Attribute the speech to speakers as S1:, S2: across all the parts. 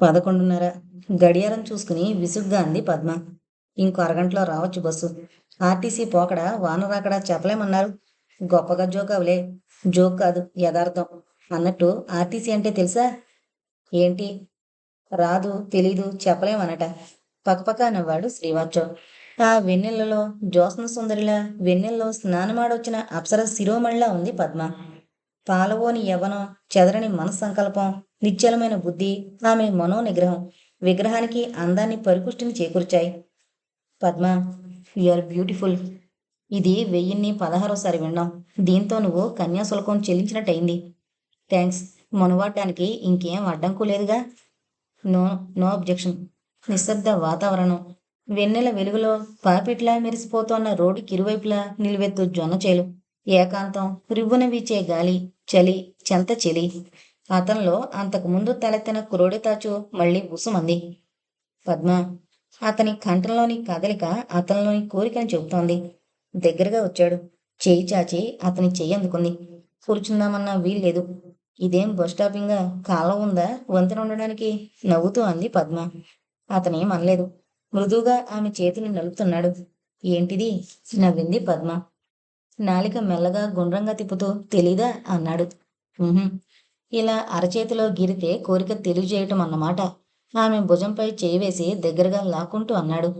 S1: పదకొండున్నర గడియారం చూసుకుని విసుగ్గా అంది పద్మ. ఇంకో అరగంటలో రావచ్చు బస్సు. ఆర్టీసీ పోకడ? వాన రాకడా చెప్పలేమన్నారు. గొప్పగా జోక్ అవలే. జోక్ కాదు యథార్థం అన్నట్టు ఆర్టీసీ అంటే తెలుసా? ఏంటి? రాదు తెలీదు చెప్పలేమనట పక్కపక్క నవ్వాడు శ్రీవాచవ్ ఆ వెన్నెలలో జ్యోత్స్న సుందరిలా వెన్నెల్లో స్నానమాడొచ్చిన అప్సర శిరోమణిలా ఉంది పద్మ. పాలవోని యవ్వనం చెదరని మనస్సంకల్పం. నిశ్చలమైన బుద్ధి ఆమె మనోనిగ్రహం విగ్రహానికి అందాన్ని పరిపుష్టిని చేకూర్చాయి. పద్మ ఆర్ బ్యూటిఫుల్ ఇది వెయ్యిన్ని పదహారోసారి విన్నాం దీంతో నువ్వు కన్యాశుల్కం చెల్లించినట్టయింది. థ్యాంక్స్ మనవాడడానికి ఇంకేం అడ్డంకు లేదుగా. నో నో అబ్జెక్షన్ నిశ్శబ్ద వాతావరణం. వెన్నెల వెలుగులో పాపిట్లా మెరిసిపోతున్న రోడ్డుకి ఇరువైపులా నిలువెత్తు జొన్నచేలు. ఏకాంతం రివ్వున వీచే గాలి చలి చెంత చెలి. అతనిలో అంతకుముందు తలెత్తిన క్రోడితాచు మళ్ళీ ఉసుమంది. పద్మ అతని కంఠంలోని కదలిక అతనిలోని కోరికను చెబుతోంది. దగ్గరగా వచ్చాడు. చేయి చాచి అతని చెయ్యి అందుకుంది. కూర్చుందామన్నా వీల్లేదు. ఇదేం బస్ స్టాపింగా కాలం ఉందా? వంతెన ఉండడానికి నవ్వుతూ అంది పద్మ. అతనేం అనలేదు. మృదువుగా ఆమె చేతిని నలుపుతున్నాడు. ఏంటిది? నవ్వింది పద్మ. నాలిక మెల్లగా గుండ్రంగా తిప్పుతూ తెలీదా? అన్నాడు. ఇలా అరచేతిలో గిరితే కోరిక తెలియజేయటం అన్నమాట ఆమె భుజంపై చేయి వేసి దగ్గరగా లాక్కుంటూ అన్నాడు.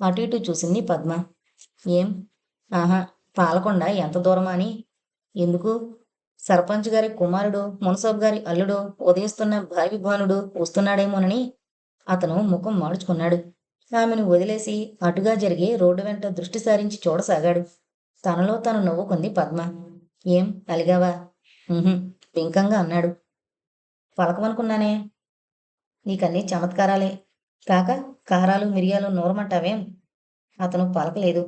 S1: అటు ఇటు చూసింది పద్మ. ఏం? ఆహా పాలకొండ ఎంత దూరమా అని? ఎందుకు? సర్పంచ్ గారి కుమారుడు మునసాబ్ గారి అల్లుడు ఉదయిస్తున్న భావి భానుడు వస్తున్నాడేమోనని అతను ముఖం మాడుచుకున్నాడు. ఆమెను వదిలేసి అటుగా జరిగి రోడ్డు వెంట దృష్టి సారించి చూడసాగాడు. తనలో తను నవ్వుకుంది పద్మ. ఏం? అలిగావా? "ఉహుం," అన్నాడు. పలకమనుకున్నానే. నీకన్నీ చమత్కారాలే. కాక కారాలు మిరియాలు నూరమంటావేం? అతను పలకలేదు.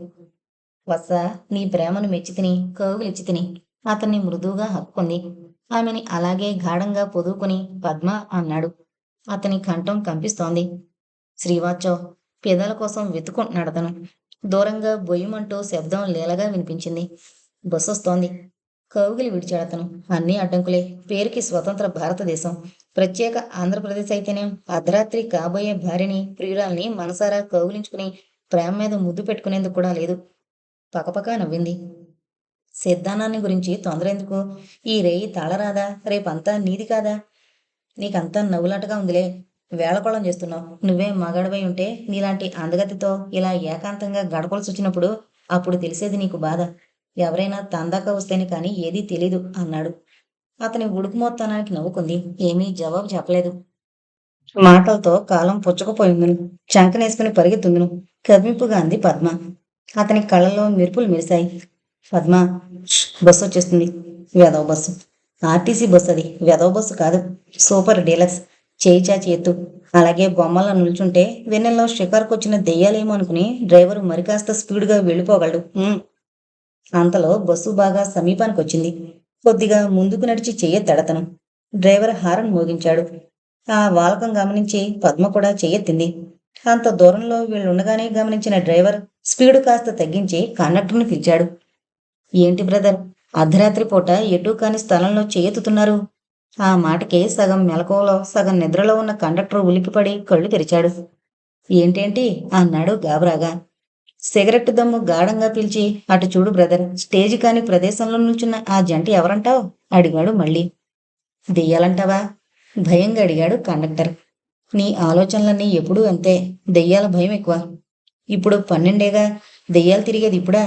S1: వత్సా నీ ప్రేమను మెచ్చి తిని కౌగిలిచ్చి తిని అతన్ని మృదువుగా హక్కుంది. ఆమెని అలాగే గాఢంగా పొదువుకుని పద్మ అన్నాడు. అతని కంఠం కంపిస్తోంది. శ్రీవాచో పేదల కోసం వెతుకుంటున్నాడు అతను దూరంగా బొయ్యమంటూ శబ్దం లీలగా వినిపించింది. బస్సు వస్తోంది కౌగిలి విడిచాడు అతను అన్ని అడ్డంకులే. పేరుకి స్వతంత్ర భారతదేశం. ప్రత్యేక ఆంధ్రప్రదేశ్ అయితేనే అర్ధరాత్రి కాబోయే భార్యని ప్రియురాల్ని మనసారా కౌగిలించుకుని ప్రేమ మీద ముద్దు పెట్టుకునేందుకు కూడా లేదు. పకపక నవ్వింది. సిద్ధానాన్ని గురించి తొందర ఎందుకు ఈ రేయి తాళరాదా? రేపంతా నీది కాదా? నీకంతా నవ్వులాటగా ఉందిలే. వేళకోళం చేస్తున్నావు. నువ్వే మగాడబై ఉంటే నీలాంటి అందగతితో ఇలా ఏకాంతంగా గడపలసి వచ్చినప్పుడు అప్పుడు తెలిసేది నీకు బాధ. ఎవరైనా తందాక వస్తేనే కానీ ఏదీ తెలీదు అన్నాడు. అతని ఉడుకుమోత్తనానికి నవ్వుకుంది. ఏమీ జవాబు చెప్పలేదు. మాటలతో కాలం పుచ్చకపోయిందును చంకనేసుకుని పరిగెత్తుందును కవ్వింపుగా అంది పద్మ. అతని కళ్ళలో మెరుపులు మెరిశాయి. పద్మ బస్సు వచ్చేస్తుంది. వెదవ బస్సు. ఆర్టీసీ బస్సు అది. వెదవ బస్సు కాదు. Super deluxe. చేయి చాచి ఎత్తు. అలాగే బొమ్మల్లో నిల్చుంటే వెన్నెల్లో షికార్కు వచ్చిన దెయ్యాలేమో అనుకుని డ్రైవర్ మరి కాస్త స్పీడ్గా వెళ్ళిపోగలడు. అంతలో బస్సు బాగా సమీపానికి వచ్చింది కొద్దిగా ముందుకు నడిచి చెయ్యెత్తడతను డ్రైవర్ హారన్ మోగించాడు. ఆ వాలకం గమనించి పద్మ కూడా చెయ్యెత్తింది అంత దూరంలో వీళ్ళుండగానే గమనించిన డ్రైవర్ స్పీడు కాస్త తగ్గించి కండక్టర్ని పిలిచాడు. ఏంటి బ్రదర్ అర్ధరాత్రి పూట ఎటూ కాని స్థలంలో చేయెత్తుతున్నారు ఆ మాటకి సగం మెలకువలో సగం నిద్రలో ఉన్న కండక్టర్ ఉలికిపడి కళ్ళు తెరిచాడు. ఏంటేంటి? అన్నాడు గాబరాగా. సిగరెట్ దమ్ము గాఢంగా పిలిచి అటు చూడు బ్రదర్ స్టేజ్ కాని ప్రదేశంలో నిల్చున్న ఆ జంట ఎవరంటావు? అడిగాడు మళ్ళీ. దెయ్యాలంటావా? భయంగా అడిగాడు కండక్టర్. నీ ఆలోచనలన్నీ ఎప్పుడూ అంతే దెయ్యాల భయం ఎక్కువ. ఇప్పుడు పన్నెండేగా దెయ్యాలు తిరిగేది ఇప్పుడా?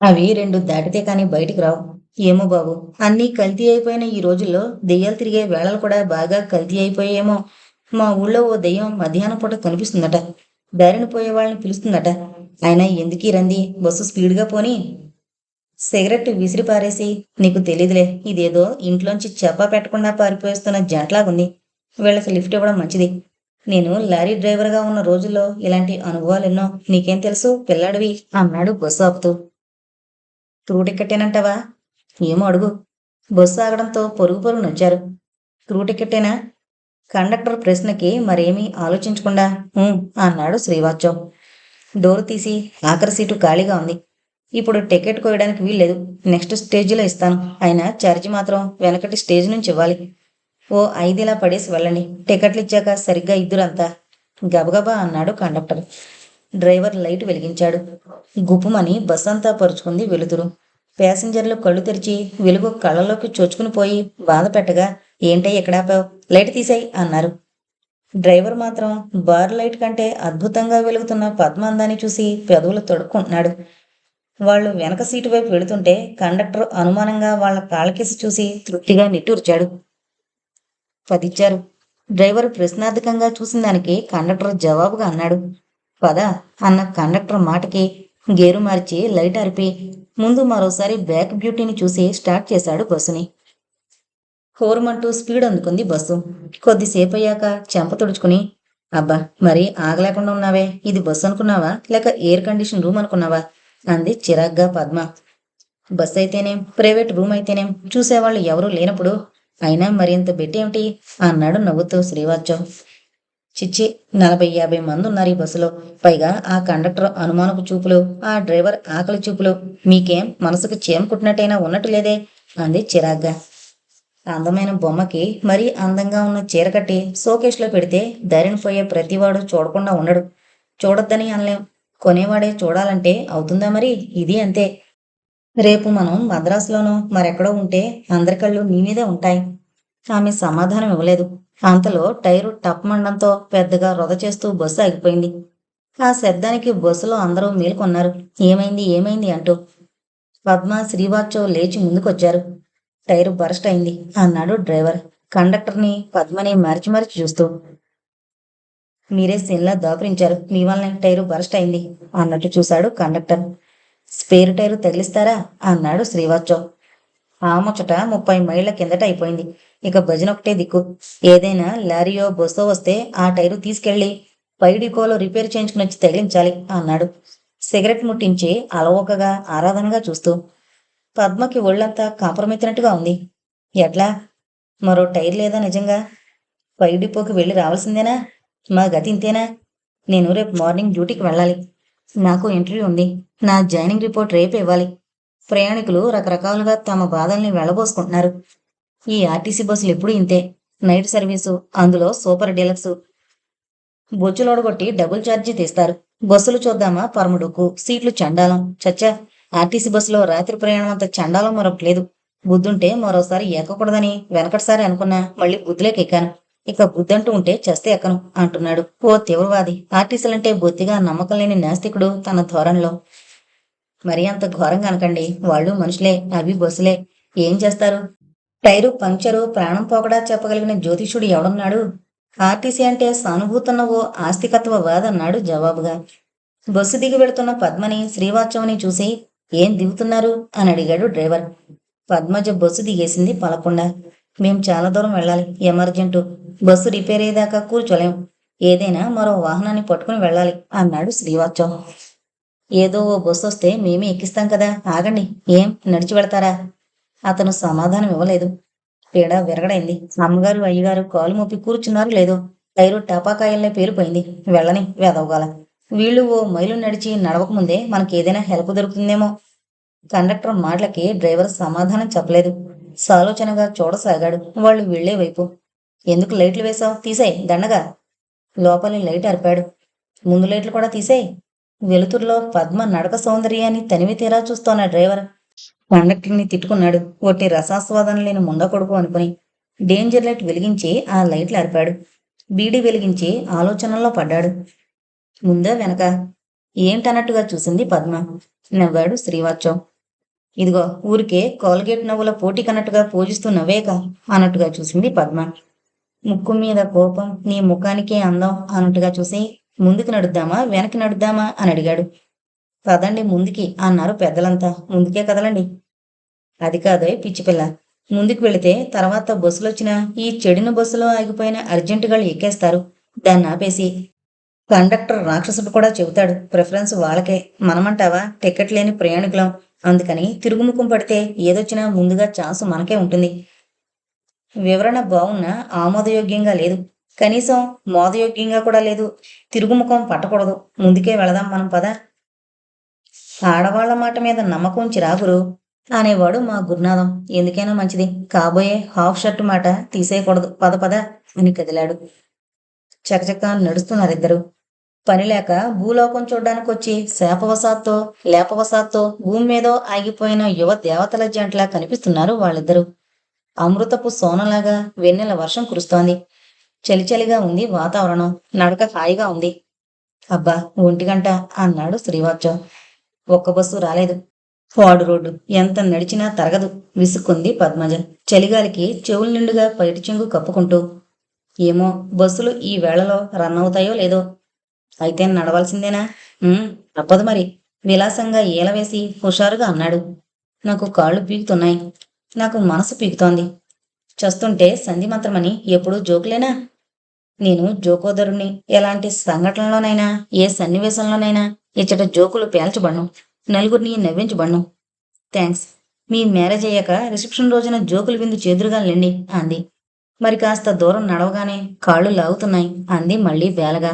S1: అవి రెండు దాటితే కాని బయటికి రావు. ఏమో బాబు అన్నీ కల్తీ అయిపోయిన ఈ రోజుల్లో దెయ్యాలు తిరిగే వేళలు కూడా బాగా కల్తీ అయిపోయేమో మా ఊళ్ళో ఓ దెయ్యం మధ్యాహ్నం పూట కనిపిస్తుందట. దారిన పోయే వాళ్ళని పిలుస్తుందట. అయినా ఎందుకు రంది? బస్సు స్పీడ్గా పోని. సిగరెట్ విసిరి పారేసి నీకు తెలీదులే ఇదేదో ఇంట్లోంచి చెప్పా పెట్టకుండా పారిపోయిస్తున్న జంట్లాగుంది. వీళ్ళకి లిఫ్ట్ ఇవ్వడం మంచిది. నేను లారీ డ్రైవర్గా ఉన్న రోజుల్లో ఇలాంటి అనుభవాలు ఎన్నో నీకేం తెలుసు? పిల్లాడివి అన్నాడు బస్సు ఆపుతూ. త్రూ టికెట్టేనంటావా ఏమో అడుగు. బస్సు ఆగడంతో పొరుగు పొరుగు నొచ్చారు త్రూ కండక్టర్ ప్రశ్నకి మరేమీ ఆలోచించకుండా అన్నాడు శ్రీవాత్సవ్. డోర్ తీసి ఆఖరి సీటు ఖాళీగా ఉంది. ఇప్పుడు టికెట్ కోయడానికి వీల్లేదు. నెక్స్ట్ స్టేజ్లో ఇస్తాను. అయినా ఛార్జీ మాత్రం వెనకటి స్టేజ్ నుంచి ఇవ్వాలి. ఓ ఐదేలా పడేసి వెళ్ళండి. టికెట్లు ఇచ్చాక సరిగ్గా ఇద్దరంతా. గబగబా అన్నాడు కండక్టర్. డ్రైవర్ లైట్ వెలిగించాడు. గుప్పుమని బస్ అంతా పరుచుకుంది వెలుతురు. ప్యాసింజర్లు కళ్ళు తెరిచి వెలుగు కళ్ళలోకి చొచ్చుకుని పోయి బాధ పెట్టగా ఏంటై ఎక్కడాపావు లైట్ తీసాయి అన్నారు. డ్రైవర్ మాత్రం బార్ లైట్ కంటే అద్భుతంగా వెలుగుతున్న పద్మాందాన్ని చూసి పెదవులు తొడుక్కుంటున్నాడు. వాళ్ళు వెనక సీటు వైపు వెళుతుంటే కండక్టర్ అనుమానంగా వాళ్ళ కాళ్ళకేసి చూసి తృప్తిగా నిట్టూర్చాడు. పదిచ్చారు. డ్రైవర్ ప్రశ్నార్థకంగా చూసిన దానికి కండక్టర్ జవాబుగా అన్నాడు. పద అన్న కండక్టర్ మాటకి గేరు మార్చి లైట్ అరిపి ముందు మరోసారి బ్యాక్ బ్యూటీని చూసి స్టార్ట్ చేశాడు బస్సుని. హోరుమంటూ స్పీడ్ అందుకుంది బస్సు. కొద్దిసేపు అయ్యాక చెంప తుడుచుకుని అబ్బా మరి ఆగలేకుండా ఉన్నావే. ఇది బస్సు అనుకున్నావా? లేక ఎయిర్ కండిషన్ రూమ్ అనుకున్నావా? అంది చిరాగ్గా పద్మ. బస్ అయితేనేం ప్రైవేట్ రూమ్ అయితేనేం చూసేవాళ్ళు ఎవరూ లేనప్పుడు అయినా మరింత బెట్టేమిటి? అన్నాడు నవ్వుతూ శ్రీవాత్సవ్. చిచ్చి నలభై యాభై మంది ఉన్నారు ఈ బస్సులో. పైగా ఆ కండక్టర్ అనుమానపు చూపులు ఆ డ్రైవర్ ఆకలి చూపులు. మీకేం మనసుకు చేమ కుట్టినట్టయినా ఉన్నట్టు లేదే? అంది చిరాగ్గా. అందమైన బొమ్మకి మరీ అందంగా ఉన్న చీర కట్టి షోకేష్లో పెడితే ధరిని పోయే ప్రతివాడు చూడకుండా ఉండడు. చూడొద్దని అనలేం. కొనేవాడే చూడాలంటే అవుతుందా మరి? ఇది అంతే. రేపు మనం మద్రాసులోనూ మరెక్కడో ఉంటే అందరి కళ్ళు నీ మీదే ఉంటాయి. ఆమె సమాధానం ఇవ్వలేదు. అంతలో టైరు టప్మండంతో పెద్దగా రొద చేస్తూ బస్సు ఆగిపోయింది. ఆ శబ్దానికి బస్సులో అందరూ మేలుకొన్నారు. ఏమైంది ఏమైంది అంటూ. పద్మ శ్రీవాత్సవ్ లేచి ముందుకొచ్చారు. టైరు బరస్ట్ అయింది అన్నాడు డ్రైవర్. కండక్టర్ని పద్మని మరిచి మరిచి చూస్తూ. మీరే సీన్లా దాపురించారు మీ వల్లనే టైరు బరస్ట్ అయింది అన్నట్టు చూశాడు కండక్టర్. స్పేర్ టైరు తగిలిస్తారా అన్నాడు శ్రీవాత్సవ్ ఆ ముచ్చట ముప్పై మైళ్ళ కిందట అయిపోయింది. ఇక భజన ఒకటే దిక్కు. ఏదైనా లారీయో బస్సో వస్తే ఆ టైరు తీసుకెళ్ళి పై డికోలో రిపేర్ చేయించుకుని వచ్చి తగిలించాలి అన్నాడు. సిగరెట్ ముట్టించి అలవోకగా ఆరాధనగా చూస్తూ. పద్మకి ఒళ్ళంతా కాపురమెత్తినట్టుగా ఉంది. ఎట్లా? మరో టైర్ లేదా నిజంగా? పై డిపోకి వెళ్ళి రావాల్సిందేనా? మా గతి ఇంతేనా? నేను రేపు మార్నింగ్ డ్యూటీకి వెళ్ళాలి. నాకు ఇంటర్వ్యూ ఉంది. నా జాయినింగ్ రిపోర్ట్ రేపు ఇవ్వాలి. ప్రయాణికులు రకరకాలుగా తమ బాధల్ని వెళ్ళబోసుకుంటున్నారు. ఈ ఆర్టీసీ బస్సులు ఎప్పుడూ ఇంతే. నైట్ సర్వీసు అందులో సూపర్ డీలక్స్. బొచ్చులోడగొట్టి డబుల్ ఛార్జీ తీస్తారు. బస్సులు చూద్దామా? పరముడుకు సీట్లు చండాలం. చచ్చా! ఆర్టీసీ బస్సులో రాత్రి ప్రయాణం అంత చండాలో మరొకటి లేదు. బుద్ధుంటే మరోసారి ఎక్కకూడదని వెనకటిసారి అనుకున్నా మళ్ళీ బుద్ధిలోకి ఎక్కాను. ఇక బుద్ధంటూ ఉంటే చస్తే ఎక్కను అంటున్నాడు ఓ తీవ్రవాది. ఆర్టీసీలంటే బొత్తిగా నమ్మకం లేని నాస్తికుడు తన ధోరణిలో. మరి అంత ఘోరంగా అనకండి. వాళ్ళు మనుషులే అవి బస్సులే. ఏం చేస్తారు? టైరు పంక్చరు ప్రాణం పోకడా చెప్పగలిగిన జ్యోతిషుడు ఎవడున్నాడు? ఆర్టీసీ అంటే సానుభూతున్న ఓ ఆస్తికత్వ వాదన్నాడు జవాబుగా. బస్సు దిగి వెళుతున్న పద్మని శ్రీవాత్సవని చూసి ఏం దిగుతున్నారు? అని అడిగాడు డ్రైవర్. పద్మజ బస్సు దిగేసింది పలకుండా. మేం చాలా దూరం వెళ్ళాలి. ఎమర్జెంటు. బస్సు రిపేర్ అయ్యేదాకా కూర్చోలేం. ఏదైనా మరో వాహనాన్ని పట్టుకుని వెళ్ళాలి అన్నాడు శ్రీవాత్సవం ఏదో ఓ బస్సు వస్తే మేమే ఎక్కిస్తాం కదా. ఆగండి. ఏం? నడిచి పెడతారా అతను సమాధానం ఇవ్వలేదు. పీడ విరగడైంది. అమ్మగారు అయ్యగారు కాలు మోపి కూర్చున్నారు లేదో. టైరు టపాకాయల్లే పేరుపోయింది వెళ్ళని వెదవగాల. వీళ్ళు ఓ మైలు నడిచి నడవకముందే మనకి ఏదైనా హెల్ప్ దొరుకుతుందేమో. కండక్టర్ మాటలకి డ్రైవర్ సమాధానం చెప్పలేదు. సాలోచనగా చూడసాగాడు. వాళ్ళు వెళ్ళే వైపు. ఎందుకు లైట్లు వేశావు? తీసేయ్ దండగా. లోపలి లైట్ అరిపాడు ముందు లైట్లు కూడా తీసేయ్. వెలుతురులో పద్మ నడక సౌందర్యాన్ని తనివి తీరా చూస్తోన్న డ్రైవర్. కండక్టర్ని తిట్టుకున్నాడు. ఒట్టి రసాస్వాదన లేని ముండ కొడుకు అనుకుని. డేంజర్ లైట్ వెలిగించి ఆ లైట్లు అరిపాడు బీడీ వెలిగించి ఆలోచనల్లో పడ్డాడు. ముందా వెనక? ఏంటన్నట్టుగా చూసింది పద్మ. నవ్వాడు శ్రీవాత్సవం. ఇదిగో ఊరికే కోల్గేట్ నవ్వుల పోటీ కన్నట్టుగా పూజిస్తూ నవ్వేక అన్నట్టుగా చూసింది పద్మ. ముక్కు మీద కోపం నీ ముఖానికే అందం అన్నట్టుగా చూసి ముందుకు నడుద్దామా వెనక్కి నడుద్దామా అని అడిగాడు. పదండి ముందుకి అన్నారు పెద్దలంతా. ముందుకే కదలండి. అది కాదో పిచ్చి పిల్ల. ముందుకు వెళితే తర్వాత బస్సులు వచ్చిన ఈ చెడిన బస్సులో ఆగిపోయిన అర్జెంటుగా ఎక్కేస్తారు. దాన్ని ఆపేసి కండక్టర్ రాక్షసుడు కూడా చెబుతాడు ప్రిఫరెన్స్ వాళ్ళకే. మనమంటావా? టికెట్ లేని ప్రయాణికులం. అందుకని తిరుగుముఖం పడితే ఏదొచ్చినా ముందుగా ఛాన్స్ మనకే ఉంటుంది. వివరణ బాగున్నా ఆమోదయోగ్యంగా లేదు. కనీసం మోదయోగ్యంగా కూడా లేదు. తిరుగుముఖం పట్టకూడదు. ముందుకే వెళదాం మనం పద. ఆడవాళ్ళ మాట మీద నమ్మకం చిరాకురు అనేవాడు మా గురునాథం. ఎందుకైనా మంచిది. కాబోయే హాఫ్ షర్ట్ మాట తీసేయకూడదు. పద పద అని కదిలాడు. చకచక నడుస్తున్నారిద్దరు. పని లేక భూలోకం చూడ్డానికి వచ్చి శాపవశాత్తో లేపవశాత్తో భూమి మీద ఆగిపోయిన యువ దేవతల జంటలా కనిపిస్తున్నారు వాళ్ళిద్దరూ. అమృతపు సోనలాగా వెన్నెల వర్షం కురుస్తోంది. చలిచలిగా ఉంది వాతావరణం. నడక హాయిగా ఉంది. అబ్బా ఒంటి గంట అన్నాడు శ్రీవాత్సవ్. ఒక్క బస్సు రాలేదు. వాడు రోడ్డు. ఎంత నడిచినా తరగదు. విసుక్కుంది పద్మజ. చలిగాలికి చెవుల నిండుగా పైటి చెంగు కప్పుకుంటూ. ఏమో బస్సులు ఈ వేళలో రన్ అవుతాయో లేదో. అయితే నడవాల్సిందేనా? తప్పదు మరి. విలాసంగా ఈలవేసి హుషారుగా అన్నాడు. నాకు కాళ్ళు పీకుతున్నాయి. నాకు మనసు పీకుతోంది. చస్తుంటే సంధి మంత్రమని ఎప్పుడూ జోకులేనా? నేను జోకోదరుణ్ణి. ఎలాంటి సంఘటనలోనైనా ఏ సన్నివేశంలోనైనా ఇచ్చట జోకులు పేల్చబడ్ను. నలుగురిని నవ్వించబడ్ను. థ్యాంక్స్. మీ మ్యారేజ్ అయ్యాక రిసెప్షన్ రోజున జోకులు విందు చేదురుగా లేండి అంది. మరి కాస్త దూరం నడవగానే కాళ్ళు లాగుతున్నాయి అంది మళ్ళీ బేలగా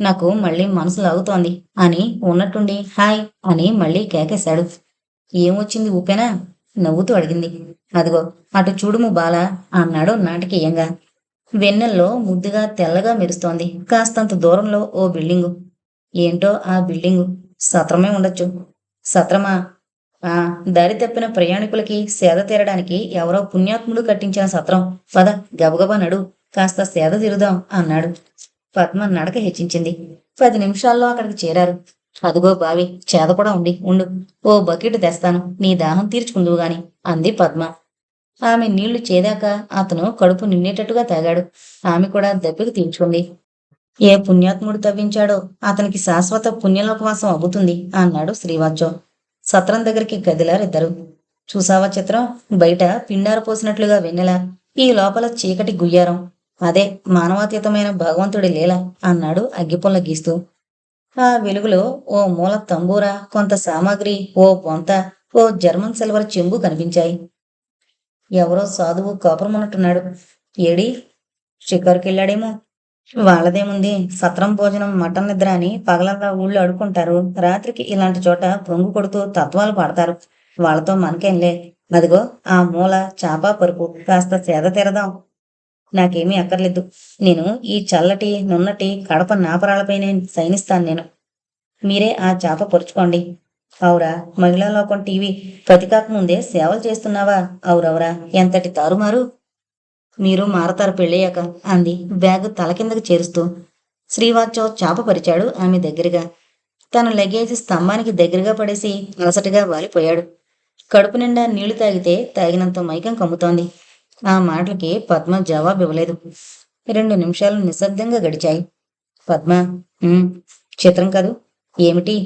S1: నాకు మళ్ళీ మనసు లాగుతోంది అని ఉన్నట్టుండి హాయ్ అని మళ్ళీ కేకేశాడు. ఏమొచ్చింది ఊపేనా? నవ్వుతూ అడిగింది. అదిగో అటు చూడుము బాల అన్నాడు నాటకీయంగా వెన్నెల్లో ముద్దుగా తెల్లగా మెరుస్తోంది. కాస్తంత దూరంలో ఓ బిల్డింగు. ఏంటో ఆ బిల్డింగు? సత్రమే ఉండొచ్చు. సత్రమా? ఆ దారి తప్పిన ప్రయాణికులకి సేద తీరడానికి ఎవరో పుణ్యాత్ముడు కట్టించిన సత్రం. పద గబగబా నడు. కాస్త సేద తీరుదాం అన్నాడు. పద్మ నడక హెచ్చించింది. పది నిమిషాల్లో అక్కడికి చేరారు. అదిగో బావి చేద కూడా ఉండి ఉండు. ఓ బకెట్ తెస్తాను నీ దాహం తీర్చుకుందువు గాని అంది పద్మ. ఆమె నీళ్ళు చేదాక అతను కడుపు నిండేటట్టుగా తాగాడు. ఆమె కూడా దెబ్బకి తీర్చుకుంది. ఏ పుణ్యాత్ముడు తవ్వించాడో అతనికి శాశ్వత పుణ్యలోకవాసం అవుతుంది అన్నాడు శ్రీవాచో సత్రం దగ్గరికి గదిలారిద్దరు. చూసావా చిత్రం? బయట పిండార పోసినట్లుగా వెన్నెల. ఈ లోపల చీకటి గుయ్యారం. అదే మానవాతీతమైన భగవంతుడి లీల అన్నాడు అగ్గిపుల్ల గీస్తూ. ఆ వెలుగులో ఓ మూల తంబూర కొంత సామాగ్రి ఓ పొంత ఓ జర్మన్ సిల్వర్ చెంబు కనిపించాయి. ఎవరో సాధువు కాపురమున్నట్టున్నాడు. ఏడి? షికారుకెళ్ళాడేమో. వాళ్ళదేముంది? సత్రం భోజనం మటన్ నిద్ర అని పగలంతా ఊళ్ళో అడుకుంటారు రాత్రికి ఇలాంటి చోట పొంగు కొడుతూ తత్వాలు పాడతారు. వాళ్ళతో మనకేంలే. అదిగో ఆ మూల చాప పరుపు. కాస్త సేద తీరదాం. నాకేమీ అక్కర్లేదు. నేను ఈ చల్లటి నున్నటి కడప నాపరాలపైనే సైనిస్తాను నేను. మీరే ఆ చాప పొరుచుకోండి. అవురా మహిళా లోకం టీవీ ప్రతికాక ముందే సేవలు చేస్తున్నావా? అవురవరా ఎంతటి తారుమారు? మీరు మారతారు పెళ్ళయ్యాక అంది బ్యాగ్ తల కిందకు చేరుస్తూ. శ్రీవాత్సవ్ చాప పరిచాడు ఆమె దగ్గరగా. తన లగేజ్ స్తంభానికి దగ్గరగా పడేసి అలసటగా వాలిపోయాడు. కడుపు నిండా నీళ్ళు తాగితే తాగినంత మైకం కమ్ముతోంది. ఆ మాటలకి పద్మ జవాబు ఇవ్వలేదు. రెండు నిమిషాలు నిశ్శబ్దంగా గడిచాయి. పద్మ చిత్రం కాదు. ఏమిటి?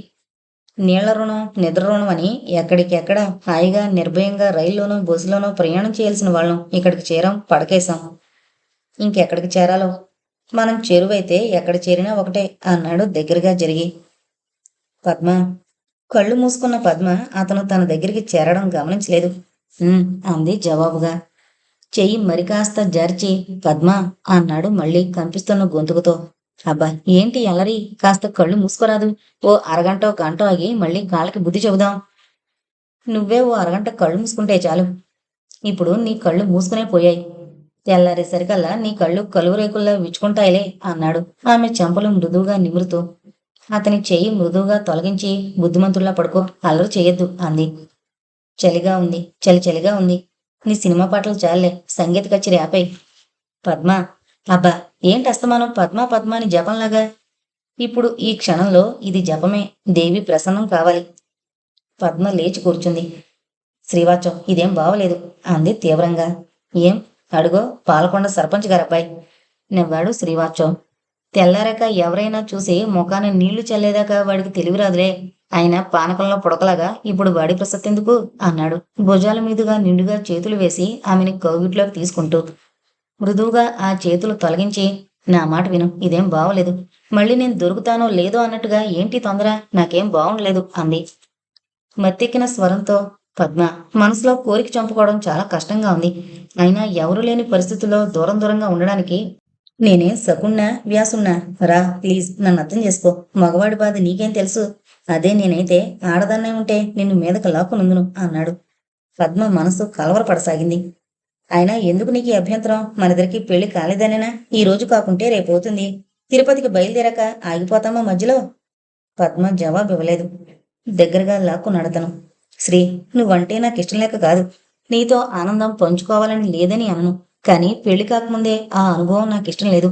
S1: నీళ్ళ రుణం నిద్ర రుణం అని ఎక్కడికెక్కడ హాయిగా నిర్భయంగా రైల్లోనూ బస్సులోనూ ప్రయాణం చేయాల్సిన వాళ్ళం ఇక్కడికి చేరాం పడకేశాం. ఇంకెక్కడికి చేరాలో? మనం చెరువైతే ఎక్కడ చేరినా ఒకటే అన్నాడు దగ్గరగా జరిగి. పద్మ కళ్ళు మూసుకున్న పద్మ అతను తన దగ్గరికి చేరడం గమనించలేదు. అంది జవాబుగా. చెయ్యి మరి కాస్త పద్మ అన్నాడు మళ్ళీ కనిపిస్తున్న గొంతుకుతో. అబ్బా ఏంటి అల్లరి? కాస్త కళ్ళు మూసుకోరాదు. ఓ అరగంట గంట ఆగి మళ్ళీ కాళ్ళకి బుద్ధి చెబుదాం. నువ్వే ఓ అరగంట కళ్ళు మూసుకుంటే చాలు. ఇప్పుడు నీ కళ్ళు మూసుకునే పోయాయి. తెల్లారేసరికల్లా నీ కళ్ళు కలువురేకుల్లా విచ్చుకుంటాయిలే అన్నాడు ఆమె చెంపలు మృదువుగా నిమురుతూ. అతని చెయ్యి మృదువుగా తొలగించి బుద్ధిమంతుల్లా పడుకో అల్లరి చేయొద్దు అంది. చలిగా ఉంది చలి చలిగా ఉంది. నీ సినిమా పాటలు చాలే సంగీత కచేరీ ఆపై పద్మ అబ్బా ఏంటి అస్తమానం? పద్మ పద్మ అని జపంలాగా. ఇప్పుడు ఈ క్షణంలో ఇది జపమే దేవి ప్రసన్నం కావాలి. పద్మ లేచి కూర్చుంది. శ్రీవాచం ఇదేం బావలేదు అంది తీవ్రంగా. ఏం? అడుగో పాలకొండ సర్పంచ్ గారబ్బాయి. నవ్వాడు శ్రీవాచం. తెల్లారాక ఎవరైనా చూసి ముఖాన్ని నీళ్ళు చల్లేదాకా వాడికి తెలివి రాదులే. ఆయన పానకంలో పుడకలాగా ఇప్పుడు వాడి ప్రసక్తి ఎందుకు అన్నాడు. భుజాల మీదుగా నిండుగా చేతులు వేసి ఆమెని కౌగిట్లోకి తీసుకుంటూ. మృదువుగా ఆ చేతులు తొలగించి నా మాట విను ఇదేం బావలేదు. మళ్ళీ నేను దొరుకుతానో లేదో అన్నట్టుగా ఏంటి తొందర? నాకేం బాగుండలేదు అంది. మత్తెక్కిన స్వరంతో పద్మ మనసులో కోరిక చంపుకోవడం చాలా కష్టంగా ఉంది. అయినా ఎవరు లేని పరిస్థితుల్లో దూరం దూరంగా ఉండడానికి నేనే సకున్నా వ్యాసున్నా? రా ప్లీజ్ నన్ను అర్థం చేసుకో. మగవాడి బాధ నీకేం తెలుసు? అదే నేనైతే ఆడదాన్నే ఉంటే నిన్ను మీదకు లాక్కునుందును అన్నాడు. పద్మ మనసు కలవరపడసాగింది. అయినా ఎందుకు నీకు అభ్యంతరం? మనిద్దరికి పెళ్ళి కాలేదనేనా? ఈ రోజు కాకుంటే రేపు అవుతుంది. తిరుపతికి బయలుదేరాక ఆగిపోతామా మధ్యలో? పద్మ జవాబు ఇవ్వలేదు. దగ్గరగా లాక్కున్నాడు అతను. శ్రీ నువ్వంటే నాకు ఇష్టం లేక కాదు. నీతో ఆనందం పంచుకోవాలని లేదని అనను. కానీ పెళ్ళి కాకముందే ఆ అనుభవం నాకు ఇష్టం లేదు.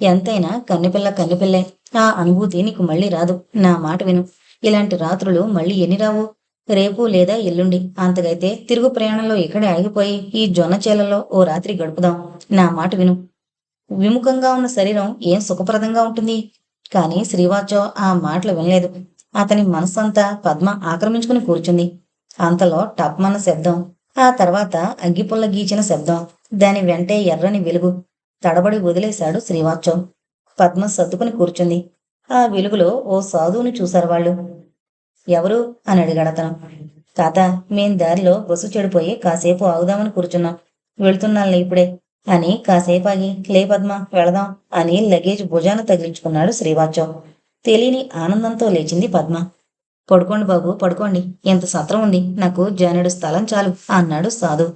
S1: ఎంతైనా కన్నెపిల్ల కన్నెపిల్లే. ఆ అనుభూతి నీకు మళ్ళీ రాదు. నా మాట విను. ఇలాంటి రాత్రులు మళ్ళీ ఎన్ని రావు? రేపు లేదా ఎల్లుండి. అంతకైతే తిరుగు ప్రయాణంలో ఇక్కడే ఆగిపోయి ఈ జొన్న చేలలో ఓ రాత్రి గడుపుదాం. నా మాట విను. విముఖంగా ఉన్న శరీరం ఏం సుఖప్రదంగా ఉంటుంది? కానీ శ్రీవాచో ఆ మాటలు వినలేదు. అతని మనస్సంతా పద్మ ఆక్రమించుకుని కూర్చుంది. అంతలో టప్మన్న శబ్దం ఆ తర్వాత అగ్గిపుల్ల గీచిన శబ్దం దాని వెంటే ఎర్రని వెలుగు తడబడి వదిలేశాడు శ్రీవాచం. పద్మ సర్దుకుని కూర్చుంది. ఆ వెలుగులో ఓ సాధువుని చూశారు వాళ్ళు. ఎవరు? అని అడిగాడు అతను. తాత మేం దారిలో బస్సు చెడిపోయి కాసేపు ఆగుదామని కూర్చున్నాం. వెళ్తున్నానులే ఇప్పుడే. అని కాసేపు ఆగి లే పద్మ వెళదాం అని లగేజ్ భుజాన తగిలించుకున్నాడు శ్రీవాచవ్ తెలియని ఆనందంతో లేచింది పద్మ. పడుకోండి బాబు పడుకోండి. ఎంత సత్రం ఉంది. నాకు జానుడు స్థలం చాలు అన్నాడు సాధు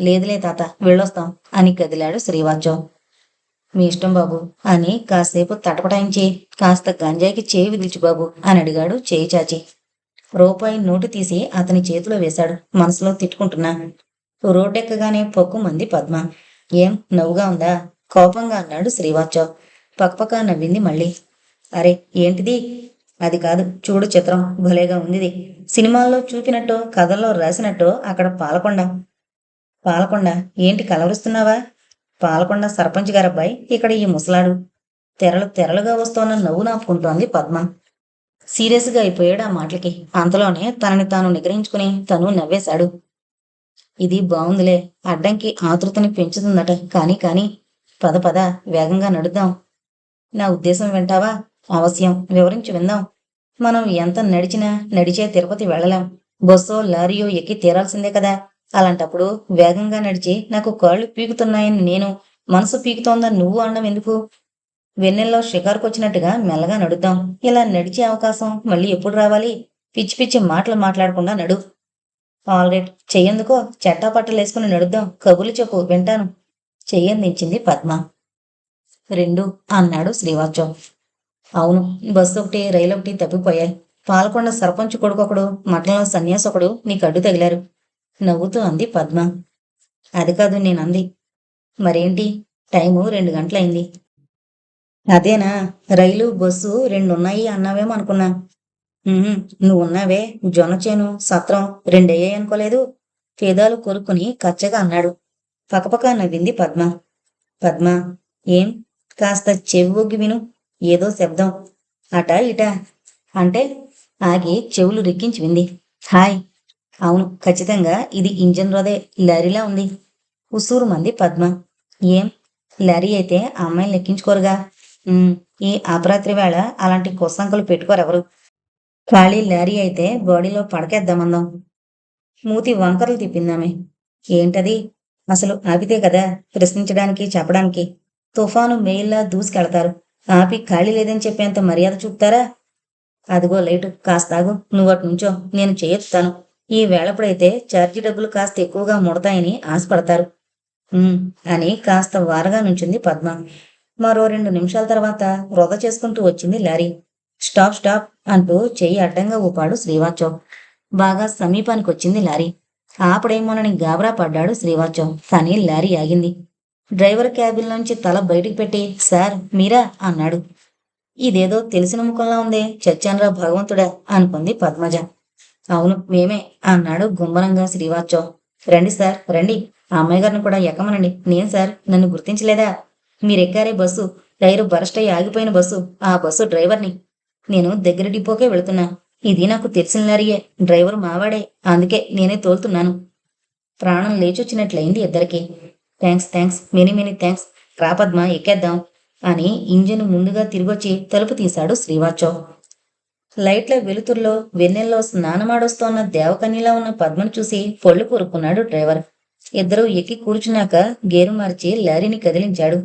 S1: లేదులే తాత వెళ్ళొస్తాం అని కదిలాడు శ్రీవాచవ్ మీ ఇష్టం బాబు. అని కాసేపు తటపటాయించి కాస్త గంజాయికి చేయి విదిల్చు బాబు అని అడిగాడు చేయి చాచి. రూపాయి నోటు తీసి అతని చేతిలో వేశాడు. మనసులో తిట్టుకుంటున్నా. రోడ్డెక్కగానే పొక్కుమంది పద్మ. ఏం నవ్వుగా ఉందా? కోపంగా అన్నాడు శ్రీవాచవ్ పక్కపక్క నవ్వింది మళ్ళీ. అరే ఏంటిది? అది కాదు చూడు చిత్రం. భలేగా ఉందిది. సినిమాల్లో చూపినట్టు కథల్లో రాసినట్టు అక్కడ పాలకొండ. పాలకొండ ఏంటి కలవరుస్తున్నావా? పాలకొండ సర్పంచ్ గారబ్బాయి ఇక్కడ ఈ ముసలాడు. తెరలు తెరలుగా వస్తోన్న నవ్వు నాపుకుంటోంది పద్మ. సీరియస్గా అయిపోయాడు ఆ మాటలకి. అంతలోనే తనని తాను నిగ్రహించుకుని తను నవ్వేశాడు. ఇది బాగుందిలే అడ్డంకి ఆతృతని పెంచుతుందట. కానీ కానీ పద పద వేగంగా నడుద్దాం. నా ఉద్దేశం వింటావా? అవశ్యం. వివరించి విందాం. మనం ఎంత నడిచినా నడిచే తిరుపతి వెళ్ళలేం. బస్సో లారీయో ఎక్కి తీరాల్సిందే కదా. అలాంటప్పుడు వేగంగా నడిచి నాకు కాళ్ళు పీకుతున్నాయని నేను మనసు పీకుతోందని నువ్వు అనడం ఎందుకు? వెన్నెల్లో షికారుకొచ్చినట్టుగా మెల్లగా నడుద్దాం. ఇలా నడిచే అవకాశం మళ్ళీ ఎప్పుడు రావాలి? పిచ్చి పిచ్చి మాటలు మాట్లాడకుండా నడు. ఆల్రెడ్ చెయ్యందుకో. చెట్టా పట్టలేసుకుని నడుద్దాం. కబుర్లు చెప్పు. వింటాను. చెయ్యందించింది పద్మ. రెండు అన్నాడు శ్రీవాత్సవ్ అవును. బస్సు ఒకటి రైలు ఒకటి తప్పిపోయాయి. పాలకొండ సర్పంచ్ కొడుకొకడు మఠంలో సన్యాసొకడు నీకు అడ్డు తగిలారు. నవ్వుతూ అంది పద్మ. అది కాదు నేను అంది. మరేంటి? టైము రెండు గంటలైంది. అదేనా? రైలు బస్సు రెండు ఉన్నాయి అన్నావేమో అనుకున్నా. నువ్వు ఉన్నావే జొన్న చేను సత్రం రెండయ్యాయి అనుకోలేదు. పేదాలు కొరుక్కుని కచ్చగా అన్నాడు. పక్కపక్క నవ్వింది పద్మ. పద్మ ఏం? కాస్త చెవి ఒగ్గి విను. ఏదో శబ్దం. అటా ఇటా. అంటే ఆగి చెవులు రిక్కించి వింది. హాయ్. అవును ఖచ్చితంగా. ఇది ఇంజన్ రోదే లారీలా ఉంది. ఉసూరు మంది పద్మ. ఏం? లారీ అయితే ఆ అమ్మాయిని లెక్కించుకోరుగా. ఈ అపరాత్రి వేళ అలాంటి కొసంకలు పెట్టుకోరెవరు? ఖాళీ లారీ అయితే బాడీలో పడకేద్దామందాం. మూతి వంకరలు తిప్పిందామే. ఏంటది? అసలు ఆపితే కదా ప్రశ్నించడానికి చెప్పడానికి. తుఫాను మెయిల్లా దూసుకెళ్తారు. ఆపి ఖాళీ లేదని చెప్పేంత మర్యాద చూపుతారా? అదిగో లేటు కాస్త నువ్వటి నువ్వు నుంచో. నేను చేయొత్తాను ఈ వేళప్పుడైతే ఛార్జీ డబ్బులు కాస్త ఎక్కువగా ముడతాయని ఆశపడతారు. అని కాస్త వారగా నుంచింది పద్మ. మరో రెండు నిమిషాల తర్వాత వృధ చేసుకుంటూ వచ్చింది లారీ. స్టాప్ స్టాప్ అంటూ చెయ్యి అడ్డంగా ఊపాడు శ్రీవాచవ్ బాగా సమీపానికి వచ్చింది లారీ. ఆపడేమోనని గాబరా పడ్డాడు శ్రీవాచవ్ కానీ లారీ ఆగింది. డ్రైవర్ క్యాబిన్ నుంచి తల బయటికి పెట్టి సార్ మీరా? అన్నాడు. ఇదేదో తెలిసిన ముఖంలా ఉందే చచ్చాన్రా భగవంతుడా? అనుకుంది పద్మజ. అవును మేమే అన్నాడు గుమ్మరంగా శ్రీవాచవ్ రండి సార్ రండి. ఆ అమ్మాయి గారిని కూడా ఎక్కమనండి. నేను సార్ నన్ను గుర్తించలేదా? మీరెక్కారే బస్సు. టైరు బరస్ట్ అయి ఆగిపోయిన బస్సు. ఆ బస్సు డ్రైవర్ని. నేను దగ్గర డిపోకే వెళుతున్నా. ఇది నాకు తెలిసిన లారీయే. డ్రైవర్ మావాడే. అందుకే నేనే తోలుతున్నాను. ప్రాణం లేచొచ్చినట్లయింది ఇద్దరికి. Thanks thanks many many thanks రా పద్మ ఎక్కేద్దాం అని ఇంజిన్ ముందుగా తిరిగొచ్చి తలుపు తీశాడు శ్రీవాచవ్ లైట్ల వెలుతురులో వెన్నెల్లో స్నానమాడొస్తోన్న దేవకన్యలా ఉన్న పద్మను చూసి పొళ్ళు కొరుక్కున్నాడు డ్రైవర్. ఇద్దరూ ఎక్కి కూర్చున్నాక గేరు మార్చి లారీని కదిలించాడు.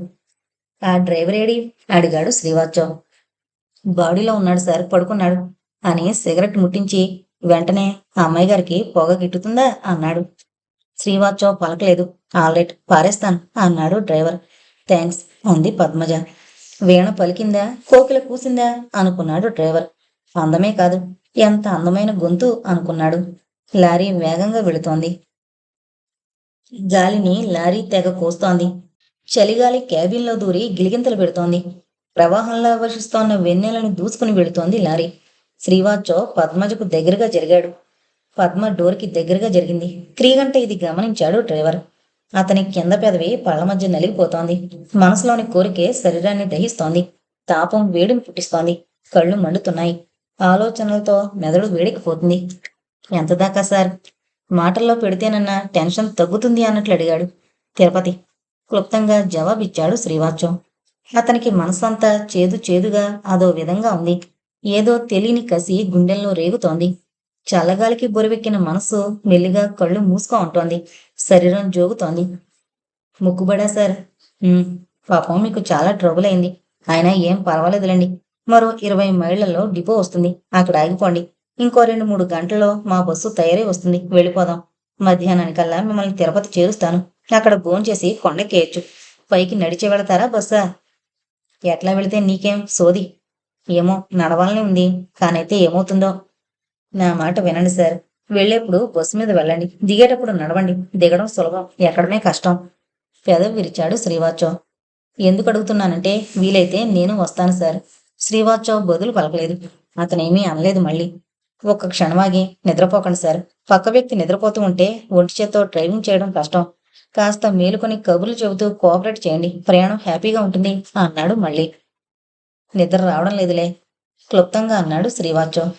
S1: ఆ డ్రైవర్ ఏడి? అడిగాడు శ్రీవాత్సవ్. బాడీలో ఉన్నాడు సార్ పడుకున్నాడు అని సిగరెట్ ముట్టించి వెంటనే ఆ అమ్మాయి గారికి పొగ గిట్టుతుందా అన్నాడు. శ్రీవాత్సవ్ పలకలేదు. ఆల్రెట్ పారేస్తాను అన్నాడు డ్రైవర్. థ్యాంక్స్ అంది పద్మజ. వీణ పలికిందా? కోకిల కూసిందా? అనుకున్నాడు డ్రైవర్. అందమే కాదు ఎంత అందమైన గొంతు అనుకున్నాడు. లారీ వేగంగా వెళుతోంది. గాలిని లారీ తెగ కోస్తోంది. చలిగాలి క్యాబిన్లో దూరి గిలిగింతలు పెడుతోంది. ప్రవాహంలో వర్షిస్తోన్న వెన్నెలను దూసుకుని వెళుతోంది లారీ. శ్రీవాచో పద్మజకు దగ్గరగా జరిగాడు. పద్మ డోర్కి దగ్గరగా జరిగింది. క్రీగంట ఇది గమనించాడు డ్రైవర్. అతని కింద పెదవి పళ్ళ మధ్య నలిగిపోతోంది. మనసులోని కోరికే శరీరాన్ని దహిస్తోంది. తాపం వేడిని పుట్టిస్తోంది. కళ్ళు మండుతున్నాయి. ఆలోచనలతో మెదడు వేడికిపోతుంది ఎంత దాకా సార్? మాటల్లో పెడితేనన్నా టెన్షన్ తగ్గుతుంది అన్నట్లు అడిగాడు. తిరుపతి క్లుప్తంగా జవాబిచ్చాడు శ్రీవాత్సం. అతనికి మనసంతా చేదు చేదుగా అదో విధంగా ఉంది. ఏదో తెలియని కసి గుండెల్లో రేగుతోంది. చల్లగాలికి బొరివెక్కిన మనసు మెల్లిగా కళ్ళు మూసుకో ఉంటోంది శరీరం జోగుతోంది. ముక్కుబడా సార్? పాపం మీకు చాలా ట్రబుల్ అయింది అయినా ఏం పర్వాలేదులేండి. మరో ఇరవై మైళ్ళలో డిపో వస్తుంది. అక్కడ ఆగిపోండి. ఇంకో రెండు మూడు గంటల్లో మా బస్సు తయారై వస్తుంది. వెళ్ళిపోదాం. మధ్యాహ్నానికల్లా మిమ్మల్ని తిరుపతి చేరుస్తాను. అక్కడ భోంచేసి కొండకేయచ్చు పైకి నడిచి వెళతారా బస్సా? ఎట్లా వెళితే నీకేం సోది? ఏమో నడవాలనే ఉంది. కానైతే ఏమవుతుందో? నా మాట వినండి సార్. వెళ్ళేప్పుడు బస్సు మీద వెళ్ళండి. దిగేటప్పుడు నడవండి. దిగడం సులభం. ఎక్కడమే కష్టం. పెదవి విరిచాడు శ్రీవాచం ఎందుకు అడుగుతున్నానంటే వీలైతే నేను వస్తాను సార్. శ్రీవాచవ్ బదులు పలకలేదు. అతనేమీ అనలేదు మళ్ళీ. ఒక్క క్షణమాగి నిద్రపోకండి సార్. పక్క వ్యక్తి నిద్రపోతూ ఉంటే ఒంటి చేత్తో డ్రైవింగ్ చేయడం కష్టం. కాస్త మేలుకొని కబుర్లు చెబుతూ కోఆపరేట్ చేయండి. ప్రయాణం హ్యాపీగా ఉంటుంది అన్నాడు మళ్ళీ. నిద్ర రావడం లేదులే. క్లుప్తంగా అన్నాడు శ్రీవాత్సవ్.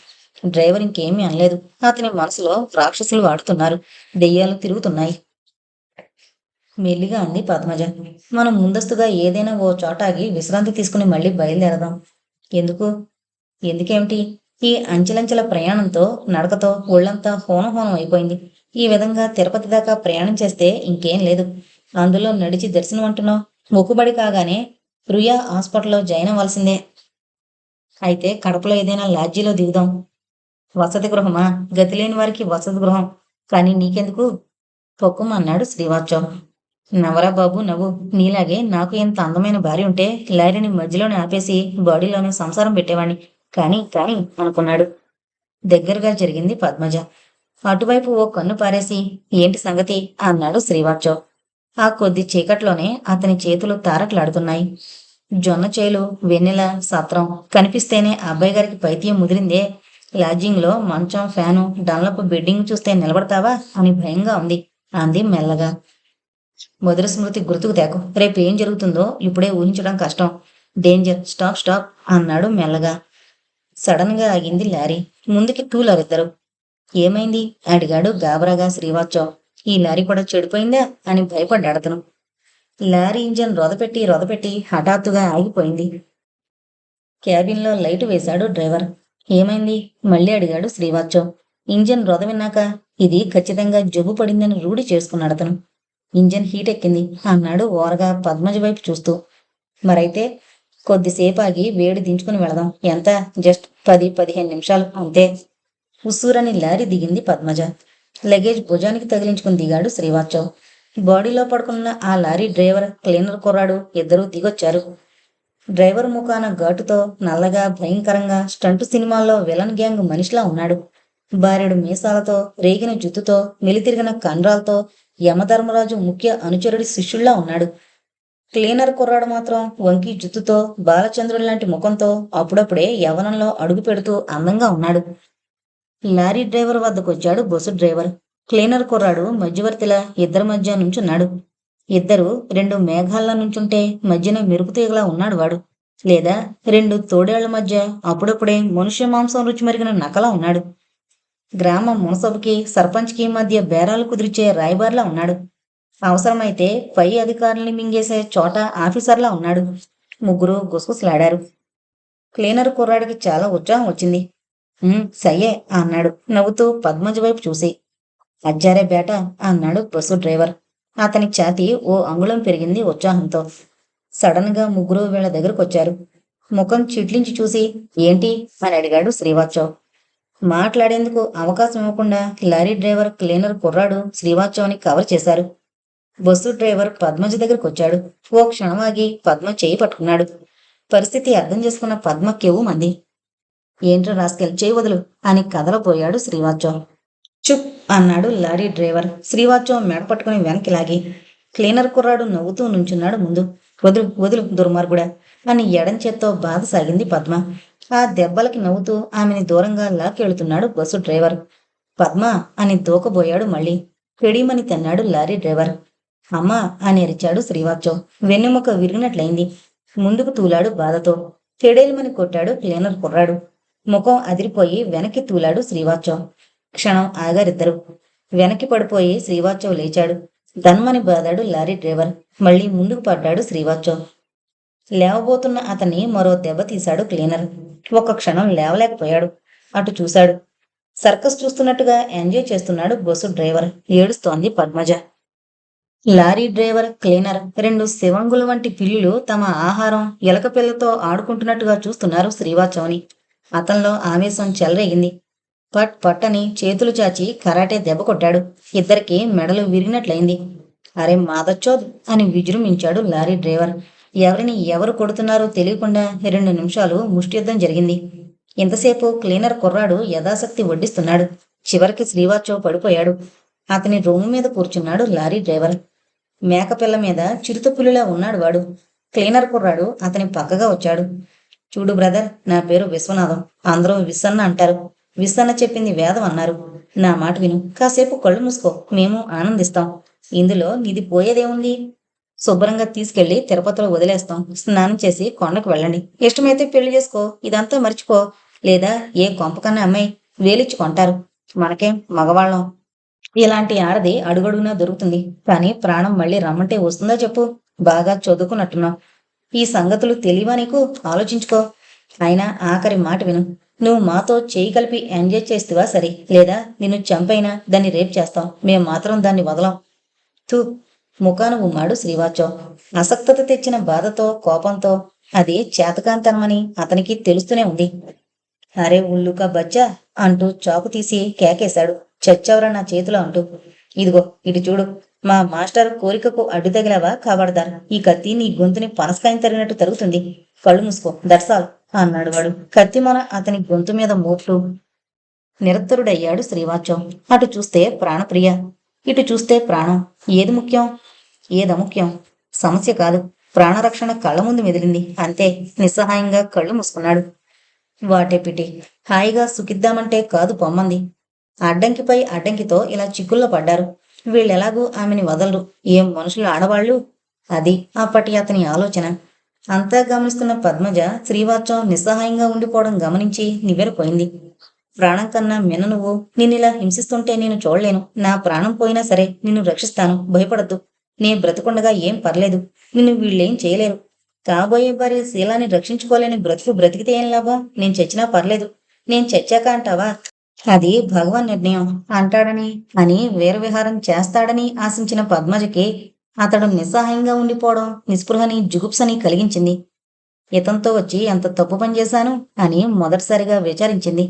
S1: డ్రైవర్ ఇంకేమీ అనలేదు. అతని మనసులో రాక్షసులు వాడుతున్నారు. దెయ్యాలు తిరుగుతున్నాయి. మెల్లిగా అంది పద్మజ. మనం ముందస్తుగా ఏదైనా ఓ చోట ఆగి విశ్రాంతి తీసుకుని మళ్ళీ బయలుదేరదాం. ఎందుకు? ఎందుకేమిటి? ఈ అంచెలంచెల ప్రయాణంతో నడకతో ఒళ్ళంతా హోనం హోనం అయిపోయింది. ఈ విధంగా తిరుపతి దాకా ప్రయాణం చేస్తే ఇంకేం లేదు. అందులో నడిచి దర్శనం అంటున్నావు. మొక్కుబడి కాగానే రుయా హాస్పిటల్లో జాయిన్ అవ్వాల్సిందే. అయితే కడపలో ఏదైనా లాడ్జీలో దిగుదాం. వసతి గృహమా? గతి లేని వారికి వసతి గృహం. కానీ నీకెందుకు? పొక్కుమన్నాడు శ్రీవాత్సవ్. నవరా బాబు నవ్వు. నీలాగే నాకు ఇంత అందమైన భార్య ఉంటే లారీని మధ్యలోనే ఆపేసి బాడీలోనే సంసారం పెట్టేవాణ్ణి. కానీ కానీ అనుకున్నాడు. దగ్గరగా జరిగింది పద్మజ. అటువైపు ఓ కన్ను పారేసి ఏంటి సంగతి? అన్నాడు శ్రీవాత్సవ్ ఆ కొద్ది చీకట్లోనే అతని చేతులు తారట్లాడుతున్నాయి జొన్న చేలు వెన్నెల సత్రం. కనిపిస్తేనే అబ్బాయి గారికి పైత్యం ముదిరిందే. లాడ్జింగ్లో మంచం ఫ్యాను డన్లపు బెడ్డింగ్ చూస్తే నిలబడతావా? అని భయంగా ఉంది అంది మెల్లగా. మధుర స్మృతి గుర్తుకు తేకు. రేపు ఏం జరుగుతుందో ఇప్పుడే ఊహించడం కష్టం. డేంజర్ స్టాప్ స్టాప్ అన్నాడు మెల్లగా. సడన్గా ఆగింది లారీ. ముందుకి టూలర్ ఇద్దరు ఏమైంది? అడిగాడు గాబరాగా శ్రీవాత్సవ్ ఈ లారీ కూడా చెడిపోయిందా అని భయపడ్డాడు అతను. లారీ ఇంజన్ రొదపెట్టి రొదపెట్టి హఠాత్తుగా ఆగిపోయింది. క్యాబిన్లో లైట్ వేశాడు డ్రైవర్. ఏమైంది? మళ్ళీ అడిగాడు శ్రీవాత్సవ్ ఇంజన్ రొద విన్నాక ఇది ఖచ్చితంగా జబ్బు పడిందని రూఢి చేసుకున్నాడు అతను. ఇంజన్ హీట్ ఎక్కింది. అన్నాడు ఓరగా పద్మజ వైపు చూస్తూ. మరైతే కొద్దిసేపు ఆగి వేడి దించుకుని వెళదాం. ఎంత? జస్ట్ పది పదిహేను నిమిషాలు. అంతే. ఉస్సూరని లారీ దిగింది పద్మజ. లగేజ్ భుజానికి తగిలించుకుని దిగాడు శ్రీవాత్సవ్. బాడీలో పడుకున్న ఆ లారీ డ్రైవర్ క్లీనర్ కుర్రాడు ఇద్దరూ దిగొచ్చారు. డ్రైవర్ ముఖాన ఘాటుతో నల్లగా భయంకరంగా స్టంటు సినిమాల్లో విలన్ గ్యాంగ్ మనిషిలా ఉన్నాడు. బారెడు మీసాలతో రేగిన జుత్తుతో మెలితిరిగిన కండ్రాలతో యమధర్మరాజు ముఖ్య అనుచరుడి శిష్యుల్లా ఉన్నాడు. క్లీనర్ కుర్రాడు మాత్రం వంకి జుత్తుతో బాలచంద్రుడి లాంటి ముఖంతో అప్పుడప్పుడే యవనంలో అడుగు పెడుతూ అందంగా ఉన్నాడు. లారీ డ్రైవర్ వద్దకొచ్చాడు బస్సు డ్రైవర్. క్లీనర్ కుర్రాడు మధ్యవర్తిలా ఇద్దరి మధ్య నుంచున్నాడు. ఇద్దరు రెండు మేఘాల్లో నుంచుంటే మధ్యన మెరుపు తీగలా ఉన్నాడు వాడు. లేదా రెండు తోడేళ్ళ మధ్య అప్పుడప్పుడే మనుష్య మాంసం రుచి మరిగిన నకలా ఉన్నాడు. గ్రామ మునసబుకి సర్పంచ్కి మధ్య బేరాలు కుదిరిచే రాయబార్లా ఉన్నాడు. అవసరమైతే పై అధికారుల్ని మింగేసే చోట ఆఫీసర్లా ఉన్నాడు. ముగ్గురు గుసగుసలాడారు. క్లీనర్ కుర్రాడికి చాలా ఉత్సాహం వచ్చింది. సయ్యే అన్నాడు. నవ్వుతూ పద్మజ వైపు చూసి. అజ్జారే బేట అన్నాడు బస్సు డ్రైవర్. అతని ఛాతీ ఓ అంగుళం పెరిగింది ఉత్సాహంతో. సడన్గా ముగ్గురు వీళ్ళ దగ్గరకు వచ్చారు ముఖం చిట్లించి చూసి ఏంటి? అని అడిగాడు శ్రీవాత్సవ్. మాట్లాడేందుకు అవకాశం ఇవ్వకుండా లారీ డ్రైవర్ క్లీనర్ కుర్రాడు శ్రీవాత్సవాన్ని కవర్ చేశారు. బస్సు డ్రైవర్ పద్మజ దగ్గరికి వచ్చాడు. ఓ క్షణం ఆగి పద్మ చేయి పట్టుకున్నాడు. పరిస్థితి అర్థం చేసుకున్న పద్మ కెవ్వు మంది. ఏంట్రా రాస్కెల్ చేయి వదులు అని కదలపోయాడు శ్రీవాత్సవం. చుప్ అన్నాడు లారీ డ్రైవర్. శ్రీవాత్సవం మెడ పట్టుకుని వెనక్కి లాగి క్లీనర్ కుర్రాడు నవ్వుతూ నుంచున్నాడు ముందు. వదులు వదులు దుర్మార్గుడా అని ఎడం చేత్తో బాధ సాగింది పద్మ. ఆ దెబ్బలకి నవ్వుతూ ఆమెని దూరంగా లాక్కెళ్తున్నాడు బస్సు డ్రైవర్. పద్మ అని దూకబోయాడు మళ్ళీ. పెడీమని తన్నాడు లారీ డ్రైవర్. అమ్మా అని అరిచాడు శ్రీవాత్సవ్ వెన్నెముక విరిగినట్లయింది. ముందుకు తూలాడు బాధతో. చెడేలుమని కొట్టాడు క్లీనర్ కుర్రాడు. ముఖం అదిరిపోయి వెనక్కి తూలాడు శ్రీవాత్సవ్ క్షణం ఆగారిద్దరు. వెనక్కి పడిపోయి శ్రీవాత్సవ్ లేచాడు. ధన్మని బాదాడు లారీ డ్రైవర్. మళ్ళీ ముందుకు పడ్డాడు శ్రీవాత్సవ్ లేవబోతున్న అతన్ని మరో దెబ్బ తీశాడు క్లీనర్. ఒక్క క్షణం లేవలేకపోయాడు. అటు చూశాడు. సర్కస్ చూస్తున్నట్టుగా ఎంజాయ్ చేస్తున్నాడు బస్సు డ్రైవర్. ఏడుస్తోంది పద్మజ. లారీ డ్రైవర్ క్లీనర్ రెండు శివంగుల వంటి పిల్లులు తమ ఆహారం ఎలక పిల్లతో ఆడుకుంటున్నట్టుగా చూస్తున్నారు శ్రీవాత్సవని అతనిలో ఆవేశం చెలరేగింది. పట్ పట్టని చేతులు చాచి కరాటే దెబ్బ కొట్టాడు. ఇద్దరికి మెడలు విరిగినట్లయింది. అరే మాదచ్చోద్ అని విజృంభించాడు లారీ డ్రైవర్. ఎవరిని ఎవరు కొడుతున్నారో తెలియకుండా రెండు నిమిషాలు ముష్టియుద్ధం జరిగింది. ఇంతసేపు క్లీనర్ కుర్రాడు యథాశక్తి వడ్డిస్తున్నాడు. చివరికి శ్రీవాత్సవ్ పడిపోయాడు. అతని రూమ్ మీద కూర్చున్నాడు లారీ డ్రైవర్. మేకపిల్ల మీద చిరుతపులిలా ఉన్నాడు వాడు. క్లీనర్ కుర్రాడు అతని పక్కగా వచ్చాడు. చూడు బ్రదర్ నా పేరు విశ్వనాథం. అందరూ విస్సన్న అంటారు. విస్సన్న చెప్పింది వేదం అన్నారు. నా మాట విను. కాసేపు కళ్ళు మూసుకో. మేము ఆనందిస్తాం. ఇందులో నీది పోయేదేముంది? శుభ్రంగా తీసుకెళ్ళి తిరుపతిలో వదిలేస్తాం. స్నానం చేసి కొండకు వెళ్ళండి. ఇష్టమైతే పెళ్ళి చేసుకో. ఇదంతా మర్చిపో. లేదా ఏ కొంపకన్నా అమ్మాయి వేలిచ్చి కొంటారు. మనకేం మగవాళ్ళం. ఇలాంటి ఆడది అడుగడుగునా దొరుకుతుంది. కానీ ప్రాణం మళ్ళీ రమ్మంటే వస్తుందా చెప్పు? బాగా చదువుకున్నట్టున్నావు. ఈ సంగతులు తెలియవా నీకు? ఆలోచించుకో. అయినా ఆఖరి మాట విను. నువ్వు మాతో చేయి కలిపి ఎంజాయ్ చేస్తావా సరే. లేదా నిన్ను చంపైనా దాన్ని రేప్ చేస్తాం. మేము మాత్రం దాన్ని వదలం. తూ. ముఖాను ఉమ్మాడు శ్రీవాచం. అసక్తత తెచ్చిన బాధతో కోపంతో అది చేతకాంతనమని అతనికి తెలుస్తూనే ఉంది. అరే ఉల్లుక బచ్చా అంటూ చాకు తీసి కేకేశాడు. చచ్చవరా నా చేతిలో అంటూ. ఇదిగో ఇటు చూడు. మా మాస్టర్ కోరికకు అడ్డు తగిలావా కాబడదారు ఈ కత్తి నీ గొంతుని పనసకాయం తరిగినట్టు తరుగుతుంది. కళ్ళు మూసుకో దర్శాలు అన్నాడు వాడు. కత్తి మన అతని గొంతు మీద మోట్లు నిరత్తరుడయ్యాడు శ్రీవాచం. అటు చూస్తే ప్రాణప్రియ. ఇటు చూస్తే ప్రాణం. ఏది ముఖ్యం? ఏదముఖ్యం సమస్య కాదు. ప్రాణరక్షణ కళ్ళ ముందు మెదిలింది. అంతే. నిస్సహాయంగా కళ్ళు మూసుకున్నాడు. What a pity. హాయిగా సుఖిద్దామంటే కాదు పొమ్మంది. అడ్డంకిపై అడ్డంకితో ఇలా చిక్కుల్లో పడ్డారు. వీళ్ళెలాగూ ఆమెని వదలరు. ఏం మనుషులు ఆడవాళ్ళు? అది అప్పటి అతని ఆలోచన. అంతా గమనిస్తున్న పద్మజ శ్రీవాత్సం నిస్సహాయంగా ఉండిపోవడం గమనించి నివ్వెరపోయింది. ప్రాణం కన్నా మిన్న నువ్వు. నిన్నిలా హింసిస్తుంటే నేను చూడలేను. నా ప్రాణం పోయినా సరే నిన్ను రక్షిస్తాను. భయపడద్దు. నే బ్రతుకుండగా ఏం పర్లేదు. నిన్ను వీళ్ళేం చేయలేరు. కాబోయే భార్య శీలాన్ని రక్షించుకోలేని బ్రతుకు బ్రతికితే ఏం లాభం? నేను చచ్చినా పర్లేదు. నేను చచ్చాక అంటావా? అది భగవాన్ నిర్ణయం. అంటాడని అని వీరవిహారం చేస్తాడని ఆశించిన పద్మజకి అతడు నిస్సహాయంగా ఉండిపోవడం నిస్పృహని జుగుప్సని కలిగించింది. ఇతంతో వచ్చి ఎంత తప్పు పని చేశాను అని మొదటిసారిగా విచారించింది.